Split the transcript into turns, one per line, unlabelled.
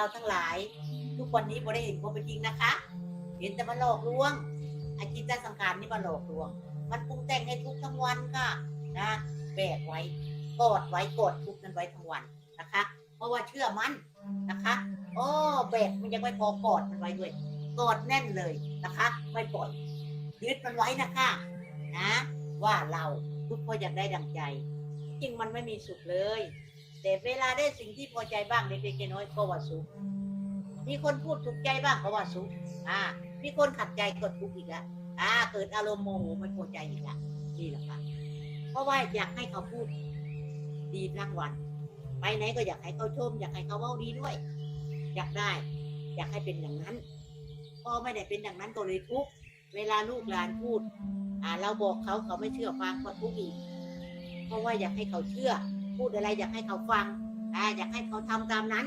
เราทั้งหลาย ทุกวันนี้บ่ได้เห็นความเป็นจริงนะคะ เห็นแต่มันหลอกลวงอาจิตตสังขารนี่มันหลอกลวง มันปรุงแต่งให้ทุกทั้งวันค่ะนะแบกไว้กอดไว้กอดทุกนั้นไว้ทั้งวันนะคะ เพราะว่าเชื่อมันนะคะโอ้แบกมันยังไม่พอกอดมันไว้ด้วยกอดแน่นเลยนะคะ ไม่ปล่อยยึดมันไว้นะคะนะ ว่าเราทุกคนอยากได้ดังใจ จริงมันไม่มีสุขเลย แต่เวลาได้สิ่งที่พอใจบ้างเล็กๆน้อยๆก็ว่าสุขมีคนพูดถูกใจบ้างก็ว่าสุขอ่า มีคนขัดใจก็ทุกข์อีกแล้วอ่า เกิดอารมณ์โมโหไม่พอใจอีกแล้วนี่แหละค่ะเพราะว่าอยากให้เขาพูดดีทั้งวัน ไปไหนก็อยากให้เขาชม อยากให้เขาเว้าดีด้วย อยากได้ อยากให้เป็นอย่างนั้นพอไม่ได้เป็นอย่างนั้นก็เลยทุกข์เวลาลูกหลานพูด อ่า เราบอกเขาเขาไม่เชื่อฟังก็ทุกข์อีก เพราะว่าอยากให้เขาเชื่อ พูดอะไรอยากให้เขาฟังอ่าอยากให้เขาทำตามนั้น